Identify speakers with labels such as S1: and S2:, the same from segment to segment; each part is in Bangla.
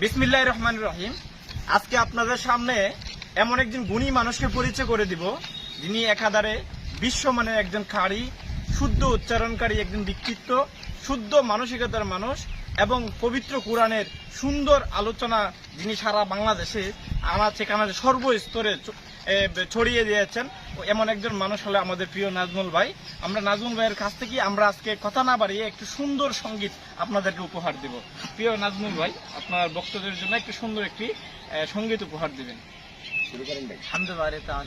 S1: বিসমিল্লাহ রহমান রহিম। আজকে আপনাদের সামনে এমন একজন গুণী মানুষকে পরিচয় করে দিব, যিনি একাধারে বিশ্বমানের একজন খাড়ি শুদ্ধ উচ্চারণকারী একজন ব্যক্তিত্ব শুদ্ধ মানসিকতার মানুষ এবং পবিত্র কোরআনের সুন্দর আলোচনা যিনি সারা বাংলাদেশে আনাচে কানাচে সর্বস্তরে ছড়িয়ে দিয়েছেন। এমন একজন মানুষ হলে আমাদের প্রিয় নাজমুল ভাই। আমরা নাজমুল ভাইয়ের কাছ থেকে আমরা আজকে কথা না বাড়িয়ে একটু সুন্দর সংগীত আপনাদেরকে উপহার দেব। প্রিয় নাজমুল ভাই আপনার বক্তব্যের জন্য একটু সুন্দর একটি সংগীত উপহার দিবেন।
S2: হামদ বারে তান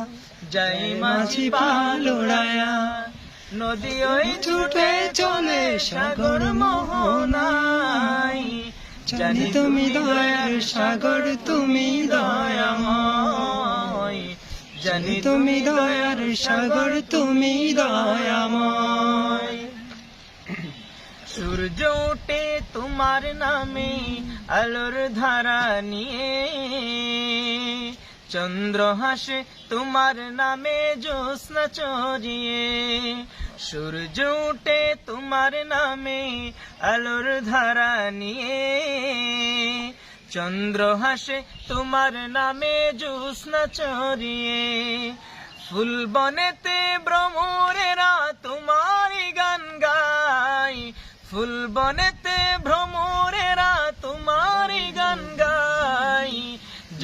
S2: যাই মাঝি
S3: মাঝি
S2: পাল
S3: পাল
S2: নদী ওই
S3: ছুটে চলে সাগর মোহনাই জানি তুমি দয়ার সাগর তুমি দয়াময়। জানি তুমি দয়ার সাগর তুমি দয়াময়।
S2: সূর্য ওঠে তোমার নামে আলোর ধারা নিয়ে। চন্দ্র হাসে তোমার নামে জ্যোৎস্না চরিয়ে সূর্য উঠে তোমার নামে আলোর ধারা নিয়ে। চন্দ্র হাসে তোমার নামে জ্যোৎস্না চরিয়ে ফুল বনেতে ভ্রমরেরা তোমারই গান গাই ফুল বনেতে ভ্রমরেরা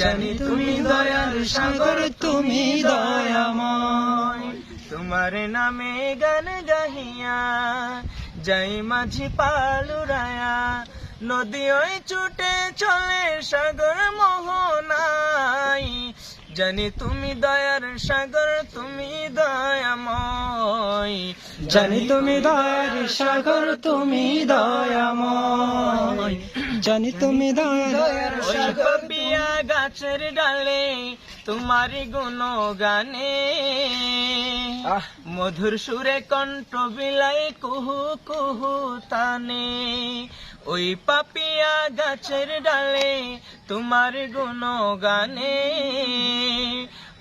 S3: জানি তুমি দয়াল সাগর, তুমি দয়াময়।
S2: তোমার নামে গান গাহিয়া যাই মাঝি পালুরায়া নদী ওই ছুটে চলে সাগর মোহনাই জানি তুমি দয়ার সাগর তুমি দয়াময়।
S3: জানি তুমি দয়ার সাগর তুমি দয়াময়। জানি তুমি দয়ার
S2: ওই কপিয়া গাছের ডালে তোমার গুণ গানে মধুর সুরে কণ্ঠ বিলাই কুহু কুহু তানে। ওই পাপিয়া গাছের ডালে তোমার গুণ গানে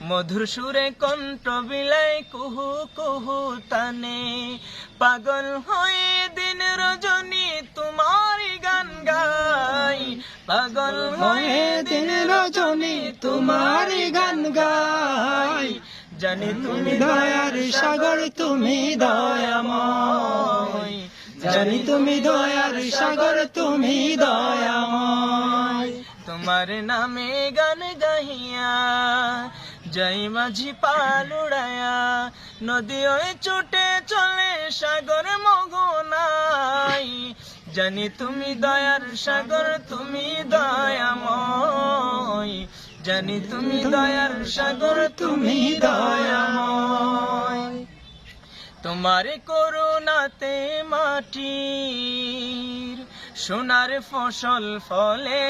S2: মধুর সুরে কণ্ঠ বিলাই কুহু কুহু তানে। পাগল হয়ে দিন রজনী তোমার গান গাই। পাগল
S3: হয়ে দিন রজনী তোমার গান গাই।
S2: জানি
S3: তুমি দয়ার সাগর, তুমি দয়াময়। জানি তুমি দয়ার সাগর, তুমি দয়াময়।
S2: তোমার নামে গান গাহিয়া যাই মাঝি পালুড়ায়া নদী ওই ছুটে চলে সাগর মগনাই। জানি তুমি দয়ার সাগর, তুমি দয়াময়। জানি তুমি দয়ার সাগর, তুমি দয়াময়। তোমার করুণাতে মাটির সোনার ফসল ফলে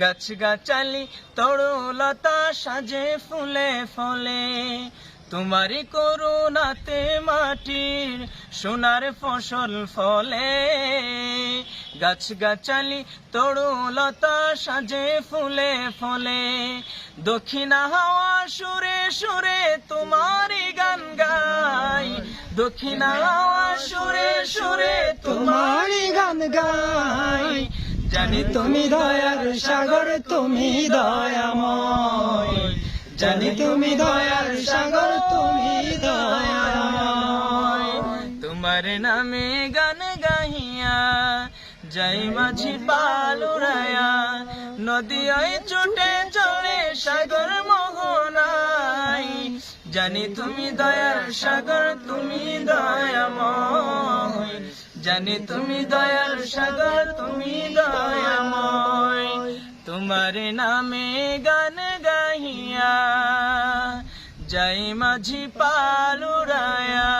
S2: গাছ গাছালি তরুলতা সাজে ফুলে ফলে। তোমারই করুণাতে মাটির সোনার ফসল ফলে। গাছ গাছালি তরুলতা সাজে ফুলে ফলে। দক্ষিণা হাওয়া সুরে সুরে তোমারই গান গাই দক্ষিণা সুরে সুরে তোমার
S3: তোমার গান গাই। জানি তুমি দয়ার সাগর, তুমি দয়াময়। জানি তুমি দয়ার সাগর, তুমি দয়াময়।
S2: তোমার নামে গান গাহিয়া যাই মাঝি পালুরায়া। নদী ছুটে চলে সাগর জানি তুমি দয়ার সাগর, তুমি দয়াময়। জানি তুমি দয়ার সাগর, তুমি দয়াময়। তোমার নামে গান গাহিয়া, যাই মাঝি পালুরায়া।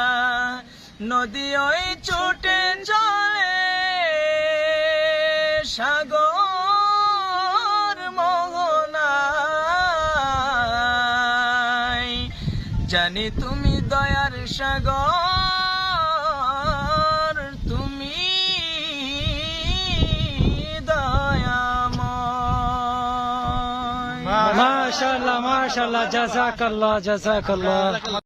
S2: নদী ওই ছুটে চলে সাগর জানি তুমি দয়ার সাগর তুমি দয়াম
S3: মাশাল্লাহ মাশাল্লাহ জাযাকাল্লাহ জাযাকাল্লাহ।